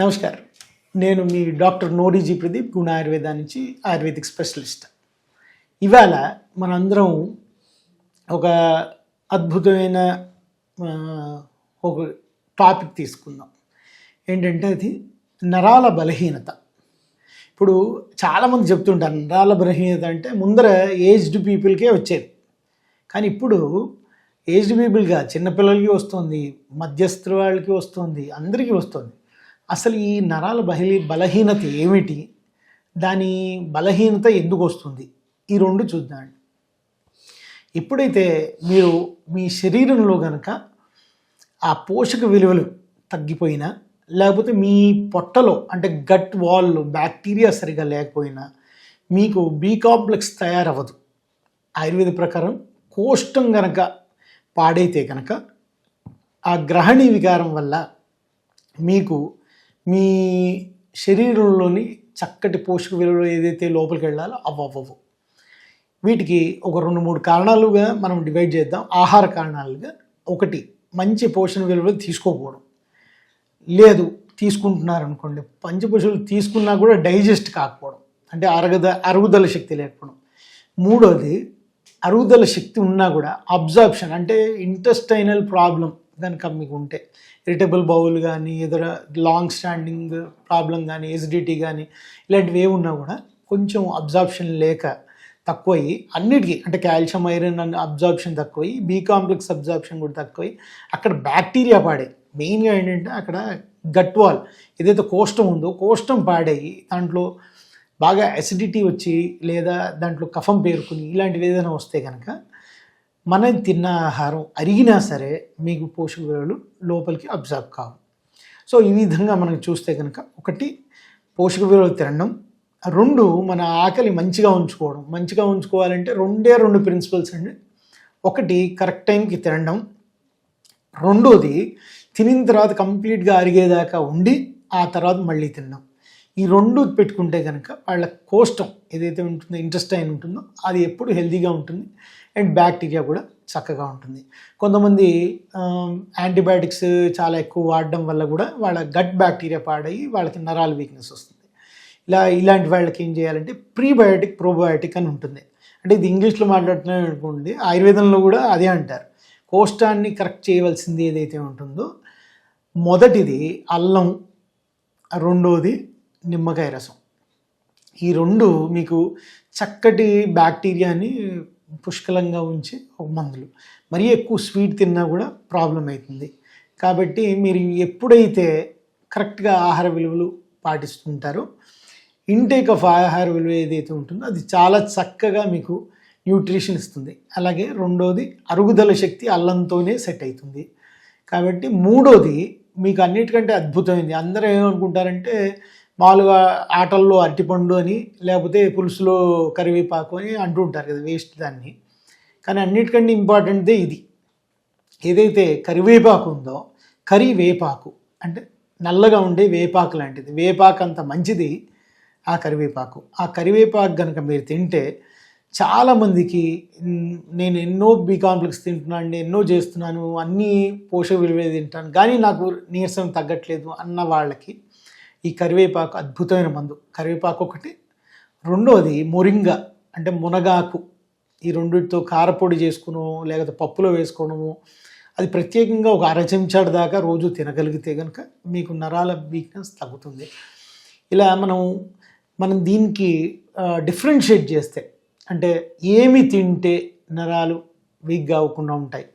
నమస్కారం. నేను మీ డాక్టర్ నోరీజీ ప్రదీప్ గుణ ఆయుర్వేద నుంచి ఆయుర్వేదిక్ స్పెషలిస్ట్. ఇవాళ మనందరం ఒక అద్భుతమైన ఒక టాపిక్ తీసుకుందాం. ఏంటంటే అది నరాల బలహీనత. ఇప్పుడు చాలామంది చెప్తుంటారు నరాల బలహీనత అంటే ముందర ఏజ్డ్ పీపుల్కే వచ్చేది. కానీ ఇప్పుడు ఏజ్డ్ పీపుల్గా చిన్నపిల్లలకి వస్తుంది మధ్యస్థ వాళ్ళకి వస్తుంది అందరికీ వస్తుంది. అసలు ఈ నరాల బహి బలహీనత ఏమిటి? దాని బలహీనత ఎందుకు వస్తుంది? ఈ రెండు చూద్దాం. ఎప్పుడైతే మీరు మీ శరీరంలో కనుక ఆ పోషక విలువలు తగ్గిపోయినా లేకపోతే మీ పొట్టలో అంటే గట్ వాల్ బ్యాక్టీరియా సరిగా లేకపోయినా మీకు బీ కాంప్లెక్స్ తయారవ్వదు. ఆయుర్వేద ప్రకారం కోష్టం గనక పాడైతే కనుక ఆ గ్రహణీ వికారం వల్ల మీకు మీ శరీరంలోని చక్కటి పోషక విలువలు ఏదైతే లోపలికి వెళ్ళాలో అవ్వవు వీటికి ఒక రెండు మూడు కారణాలుగా మనం డివైడ్ చేద్దాం. ఆహార కారణాలుగా ఒకటి మంచి పోషణ విలువలు తీసుకోకపోవడం లేదు తీసుకుంటున్నారు అనుకోండి పంచపోషణలు తీసుకున్నా కూడా డైజెస్ట్ కాకపోవడం. అంటే అరగద అరుగుదల శక్తి లేకపోవడం. మూడోది అరుగుదల శక్తి ఉన్నా కూడా అబ్జార్ప్షన్ అంటే ఇంటెస్టైనల్ ప్రాబ్లం కనుక మీకు ఉంటే ఇరిటబుల్ బౌల్ కానీ ఇతర లాంగ్ స్టాండింగ్ ప్రాబ్లం కానీ ఎసిడిటీ కానీ ఇలాంటివి ఏ ఉన్నా కూడా కొంచెం అబ్జార్ప్షన్ లేక తక్కువయ్యి అన్నిటికీ అంటే కాల్షియం ఐరన్ అన్న అబ్జార్ప్షన్ తక్కువయ్యి బీ కాంప్లెక్స్ అబ్జార్ప్షన్ కూడా తక్కువయ్యి అక్కడ బ్యాక్టీరియా పాడే మెయిన్గా ఏంటంటే అక్కడ గట్ వాల్ ఏదైతే కోష్టం ఉందో కోష్టం పాడేయి దాంట్లో బాగా అసిడిటీ వచ్చి లేదా దాంట్లో కఫం పేరుకుని ఇలాంటివి ఏదైనా వస్తే కనుక మనం తిన్న ఆహారం అరిగినా సరే మీకు పోషక విలువలు లోపలికి అబ్జర్వ్ కావు. సో ఈ విధంగా మనం చూస్తే కనుక ఒకటి పోషక విలువలు తినడం. రెండు మన ఆకలి మంచిగా ఉంచుకోవడం. మంచిగా ఉంచుకోవాలంటే రెండే రెండు ప్రిన్సిపల్స్ అండి. ఒకటి కరెక్ట్ టైంకి తినడం. రెండోది తినిన తర్వాత కంప్లీట్గా అరిగేదాకా ఉండి ఆ తర్వాత మళ్ళీ తినడం. ఈ రెండు పెట్టుకుంటే కనుక వాళ్ళ కోష్టం ఏదైతే ఉంటుందో ఇంట్రెస్టైన్ ఉంటుందో అది ఎప్పుడు హెల్తీగా ఉంటుంది అండ్ బ్యాక్టీరియా కూడా చక్కగా ఉంటుంది. కొంతమంది యాంటీబయాటిక్స్ చాలా ఎక్కువ వాడడం వల్ల కూడా వాళ్ళ గట్ బ్యాక్టీరియా పాడయి వాళ్ళకి నరాల వీక్నెస్ వస్తుంది. ఇలా ఇలాంటి వాళ్ళకి ఏం చేయాలంటే ప్రీబయోటిక్ ప్రోబయోటిక్ అని ఉంటుంది. అంటే ఇది ఇంగ్లీష్లో మాట్లాడుతున్నాం అనుకోండి ఆయుర్వేదంలో కూడా అదే అంటారు. కోష్టాన్ని కరెక్ట్ చేయవలసింది ఏదైతే ఉంటుందో మొదటిది అల్లం రెండోది నిమ్మకాయ రసం. ఈ రెండు మీకు చక్కటి బ్యాక్టీరియాని పుష్కలంగా ఉంచే మందులు. మరీ ఎక్కువ స్వీట్ తిన్నా కూడా ప్రాబ్లం అవుతుంది. కాబట్టి మీరు ఎప్పుడైతే కరెక్ట్గా ఆహార విలువలు పాటిస్తుంటారో ఇంటేక్ ఆఫ్ ఆహార విలువ ఏదైతే ఉంటుందో అది చాలా చక్కగా మీకు న్యూట్రిషన్ ఇస్తుంది. అలాగే రెండోది అరుగుదల శక్తి అల్లంతోనే సెట్ అవుతుంది. కాబట్టి మూడోది మీకు అన్నిటికంటే అద్భుతమైంది. అందరూ ఏమనుకుంటారంటే మామూలుగా ఆటల్లో అరటిపండు అని లేకపోతే పులుసులో కరివేపాకు అని అంటూ ఉంటారు కదా వేస్ట్ దాన్ని. కానీ అన్నిటికంటే ఇంపార్టెంట్దే ఇది. ఏదైతే కరివేపాకు ఉందో కరి వేపాకు అంటే నల్లగా ఉండే వేపాకు లాంటిది. వేపాకు అంత మంచిది ఆ కరివేపాకు. ఆ కరివేపాకు కనుక మీరు తింటే చాలామందికి నేను ఎన్నో బీ కాంప్లెక్స్ తింటున్నాను ఎన్నో చేస్తున్నాను అన్నీ పోషక విలువలు తింటాను. కానీ నాకు నీరసం తగ్గట్లేదు అన్న వాళ్ళకి ఈ కరివేపాకు అద్భుతమైన మందు. కరివేపాకు ఒకటి. రెండోది మొరింగా అంటే మునగాకు. ఈ రెండిటితో కారపొడి చేసుకును లేకపోతే పప్పులో వేసుకోవడము అది ప్రత్యేకంగా ఒక అర చెంచాడు దాకా రోజు తినగలిగితే కనుక మీకు నరాల వీక్నెస్ తగ్గుతుంది. ఇలా మనం మనం దీనికి డిఫరెన్షియేట్ చేస్తే అంటే ఏమి తింటే నరాలు వీక్గా అవ్వకుండా ఉంటాయి.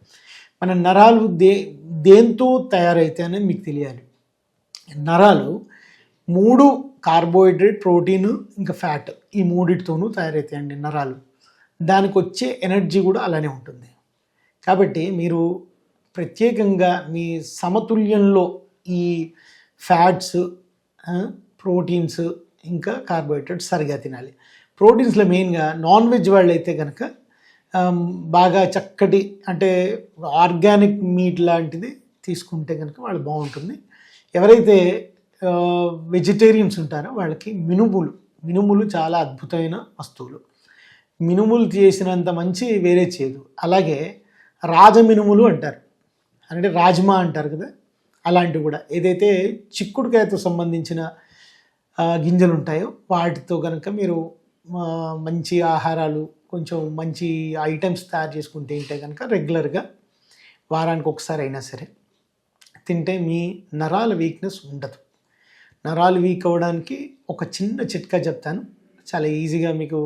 మన నరాలు దే దేంతో తయారైతే అనేది మీకు తెలియాలి. నరాలు మూడు కార్బోహైడ్రేట్ ప్రోటీన్ ఇంకా ఫ్యాట్ ఈ మూడిటితోనూ తయారవుతాయండి నరాలు. దానికి వచ్చే ఎనర్జీ కూడా అలానే ఉంటుంది. కాబట్టి మీరు ప్రత్యేకంగా మీ సమతుల్యంలో ఈ ఫ్యాట్స్ ప్రోటీన్స్ ఇంకా కార్బోహైడ్రేట్స్ సరిగా తినాలి. ప్రోటీన్స్లో మెయిన్గా నాన్ వెజ్ వాళ్ళు అయితే కనుక బాగా చక్కటి అంటే ఆర్గానిక్ మీట్ లాంటిది తీసుకుంటే కనుక వాళ్ళు బాగుంటుంది. ఎవరైతే వెజిటేరియన్స్ ఉంటారో. వాళ్ళకి మినుములు. మినుములు చాలా అద్భుతమైన వస్తువులు. మినుములు చేసినంత మంచి వేరే చేయదు అలాగే రాజమినుములు అంటారు. అంటే రాజ్మా అంటారు కదా. అలాంటివి కూడా. ఏదైతే చిక్కుడుకాయతో సంబంధించిన గింజలు ఉంటాయో వాటితో కనుక మీరు మంచి ఆహారాలు కొంచెం మంచి ఐటమ్స్ తయారు చేసుకుంటే ఉంటే కనుక రెగ్యులర్గా వారానికి ఒకసారి అయినా సరే తింటే మీ నరాల వీక్నెస్ ఉండదు. నరాలు వీక్ అవ్వడానికి ఒక చిన్న చిట్కా చెప్తాను. చాలా ఈజీగా మీకు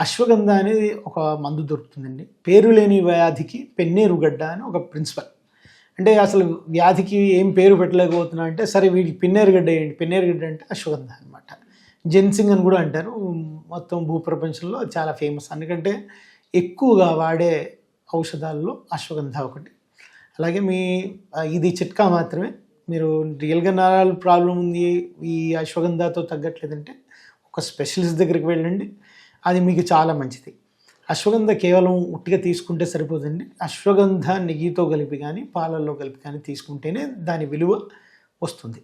అశ్వగంధ అనేది ఒక మందు దొరుకుతుందండి. పేరు లేని వ్యాధికి పెన్నేరు గడ్డ అని ఒక ప్రిన్సిపల్ అంటే అసలు వ్యాధికి ఏం పేరు పెట్టలేకపోతున్నా అంటే సరే వీడికి పిన్నేరుగడ్డ ఏంటి పిన్నేరుగడ్డ అంటే అశ్వగంధ అనమాట జెన్సింగ్ అని కూడా అంటారు. మొత్తం భూప్రపంచంలో చాలా ఫేమస్ ఎందుకంటే ఎక్కువగా వాడే ఔషధాల్లో అశ్వగంధ ఒకటి. అలాగే మీ ఇది చిట్కా మాత్రమే. మీరు రియల్గా నరాల ప్రాబ్లం ఉంది ఈ అశ్వగంధతో తగ్గట్లేదంటే ఒక స్పెషలిస్ట్ దగ్గరికి వెళ్ళండి. అది మీకు చాలా మంచిది. అశ్వగంధ కేవలం ఉట్టిగా తీసుకుంటే సరిపోదండి. అశ్వగంధ నెయ్యితో కలిపి కానీ పాలల్లో కలిపి కానీ తీసుకుంటేనే దాని విలువ వస్తుంది.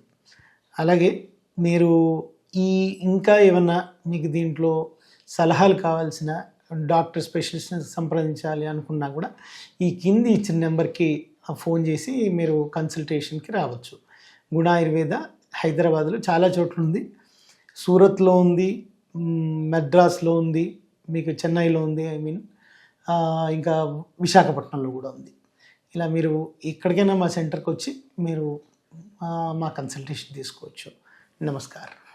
అలాగే మీరు ఈ ఇంకా ఏమన్నా మీకు దీంట్లో సలహాలు కావాల్సిన డాక్టర్ స్పెషలిస్ట్ని సంప్రదించాలి అనుకున్నా కూడా ఈ కింది ఇచ్చిన నెంబర్కి ఫోన్ చేసి మీరు కన్సల్టేషన్కి రావచ్చు. గుణ ఆయుర్వేద హైదరాబాద్లో చాలా చోట్ల ఉంది. సూరత్లో ఉంది మద్రాస్లో మెడ్రాస్లో ఉంది మీకు చెన్నైలో ఉంది ఐ మీన్ ఇంకా విశాఖపట్నంలో కూడా ఉంది. ఇలా మీరు ఎక్కడికైనా మా సెంటర్కి వచ్చి మీరు మా కన్సల్టేషన్ తీసుకోవచ్చు. నమస్కారం.